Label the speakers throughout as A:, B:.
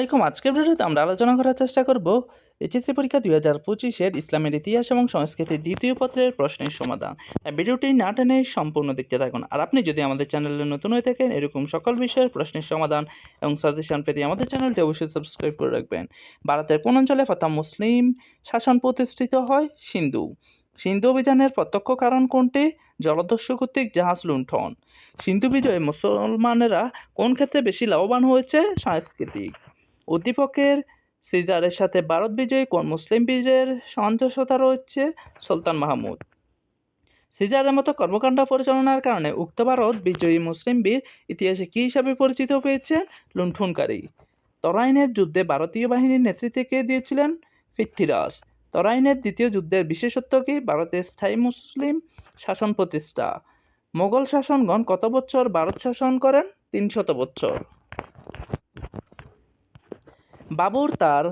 A: দেখুন, আজকের ভিডিওতে আমরা আলোচনা করার চেষ্টা করব এইচএসসি পরীক্ষা দুই হাজার পঁচিশের ইসলামের ইতিহাস এবং সংস্কৃতির দ্বিতীয় পত্রের প্রশ্নের সমাধান। ভিডিওটি না টেনে সম্পূর্ণ দেখতে থাকুন। আর আপনি যদি আমাদের চ্যানেলে নতুন হয়ে থাকেন, এরকম সকল বিষয়ের প্রশ্নের সমাধান এবং সাজেশন পেতে আমাদের চ্যানেলটি অবশ্যই সাবস্ক্রাইব করে রাখবেন। ভারতের কোন অঞ্চলে প্রথম মুসলিম শাসন প্রতিষ্ঠিত হয়? সিন্ধু। সিন্ধু অভিযানের প্রত্যক্ষ কারণ কোনটি? জলদস্যু কর্তৃক জাহাজ লুণ্ঠন। সিন্ধু বিজয়ে মুসলমানেরা কোন ক্ষেত্রে বেশি লাভবান হয়েছে? সাংস্কৃতিক। উদ্দীপকের সিজারের সাথে ভারত বিজয়ী কোন মুসলিম বীরের সামঞ্জস্যতা রয়েছে? সুলতান মাহমুদ। সিজারের মতো কর্মকাণ্ড পরিচালনার কারণে উক্ত ভারত বিজয়ী মুসলিম বীর ইতিহাসে কী হিসাবে পরিচিত পেয়েছেন? লুণ্ঠনকারী। তরাইনের যুদ্ধে ভারতীয় বাহিনীর নেতৃত্বে কে দিয়েছিলেন? পৃথ্বীরাজ তরাইনের দ্বিতীয় যুদ্ধের বিশেষত্ব কি? ভারতের স্থায়ী মুসলিম শাসন প্রতিষ্ঠা। মোগল শাসনগণ কত বছর ভারত শাসন করেন? তিনশত বছর বাবর তার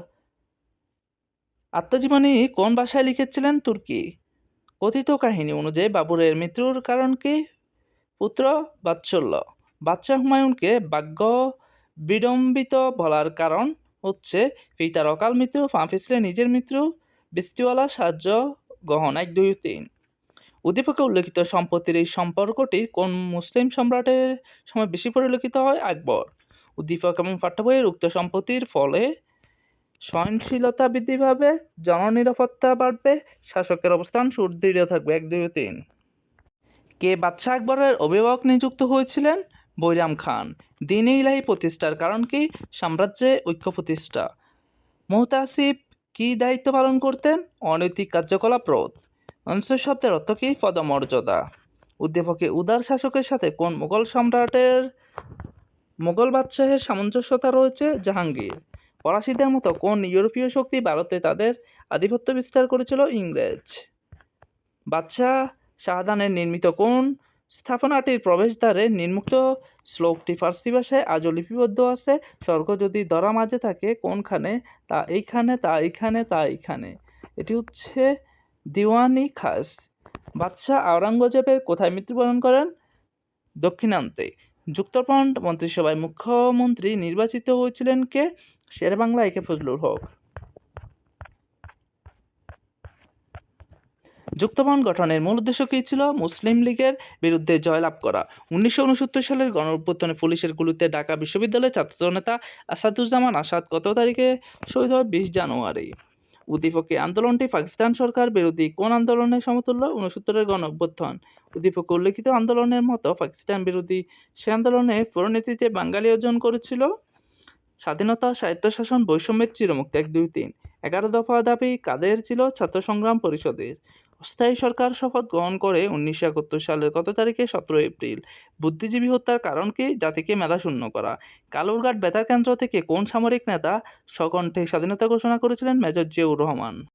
A: আত্মজীবনী কোন ভাষায় লিখেছিলেন তুর্কি? কথিত কাহিনী অনুযায়ী বাবরের মৃত্যুর কারণ কি? পুত্র বাৎসল্য। বাদশাহ হুমায়ুনকে ভাগ্য বিড়ম্বিত বলার কারণ হচ্ছে পিতার অকাল মৃত্যু পিছলে নিজের মৃত্যু বৃষ্টিওয়ালা সাহায্য গ্রহণ। এক, দুই, তিন। উদ্দীপকে উল্লেখিত সম্পত্তির এই সম্পর্কটি কোন মুসলিম সম্রাটের সময় বেশি পরিলক্ষিত হয়? আকবর। উদ্দীপক এবং পাঠ্য বইয়ের উক্ত সম্পত্তির ফলে সহনশীলতা বৃদ্ধি পাবে, জননিরাপত্তা বাড়বে, শাসকের অবস্থান সুদৃঢ় থাকবে। এক, দুই, তিন। কে বাদশাহ আকবরের অভিভাবক নিযুক্ত হয়েছিলেন? বৈরাম খান। দিন ইলাহি প্রতিষ্ঠার কারণ কি? সাম্রাজ্যে ঐক্য প্রতিষ্ঠা। মোহতাসিব কী দায়িত্ব পালন করতেন? অনৈতিক কার্যকলাপ রোধ অঞ্চল শব্দের অর্থ কী? পদমর্যাদা। উদ্দীপকে উদার শাসকের সাথে কোন মোগল সম্রাটের মোগল বাদশাহের সামঞ্জস্যতা রয়েছে জাহাঙ্গীর। ফরাসিদের মতো কোন ইউরোপীয় শক্তি ভারতে তাদের আধিপত্য বিস্তার করেছিল? ইংরেজ। বাদশাহ শাহদানের নির্মিত কোন স্থাপনাটির প্রবেশদ্বারে নির্মুক্ত শ্লোকটি ফার্সি ভাষায় আজও লিপিবদ্ধ আছে? স্বর্গ যদি ধরা মাঝে থাকে, কোনখানে? তা এইখানে তা এইখানে তা এইখানে। এটি হচ্ছে দিওয়ানি খাস। বাদশাহ আওরঙ্গজেবের কোথায় মৃত্যুবরণ করেন? দক্ষিণান্তে। যুক্তফ্রন্ট মন্ত্রিসভায় মুখ্যমন্ত্রী নির্বাচিত হয়েছিলেন কে? শেরবাংলা একে ফজলুল হক। যুক্তফ্রন্ট গঠনের মূল উদ্দেশ্য কী ছিল? মুসলিম লীগের বিরুদ্ধে জয়লাভ করা। উনিশশো উনসত্তর সালের গণ অভ্যুত্থানে পুলিশের গুলিতে ঢাকা বিশ্ববিদ্যালয়ের ছাত্রনেতা আসাদুজ্জামান আসাদ কত তারিখে শহীদ হয় বিশ জানুয়ারি। উদ্দীপকে আন্দোলনটি পাকিস্তান সরকার বিরোধী কোন আন্দোলনের সমতুল্য? উনসত্তরের গণ অভ্যুত্থান উদ্দীপকে উল্লেখিত আন্দোলনের মতো পাকিস্তান বিরোধী সে আন্দোলনে পরিণতি যে বাঙালি অর্জন করেছিল, স্বাধীনতা, স্বায়ত্তশাসন, বৈষম্যের চিরমুক্ত এক দুই তিন। এগারো দফা দাবি কাদের ছিল? ছাত্র সংগ্রাম পরিষদের। অস্থায়ী সরকার শপথ গ্রহণ করে উনিশশো একাত্তর সালের কত তারিখে? সতেরো এপ্রিল। বুদ্ধিজীবী হত্যার কারণ কি? জাতিকে মেধাশূন্য করা। কালুরঘাট বেতার কেন্দ্র থেকে কোন সামরিক নেতা স্বকণ্ঠে স্বাধীনতা ঘোষণা করেছিলেন? মেজর জিয়াউর রহমান।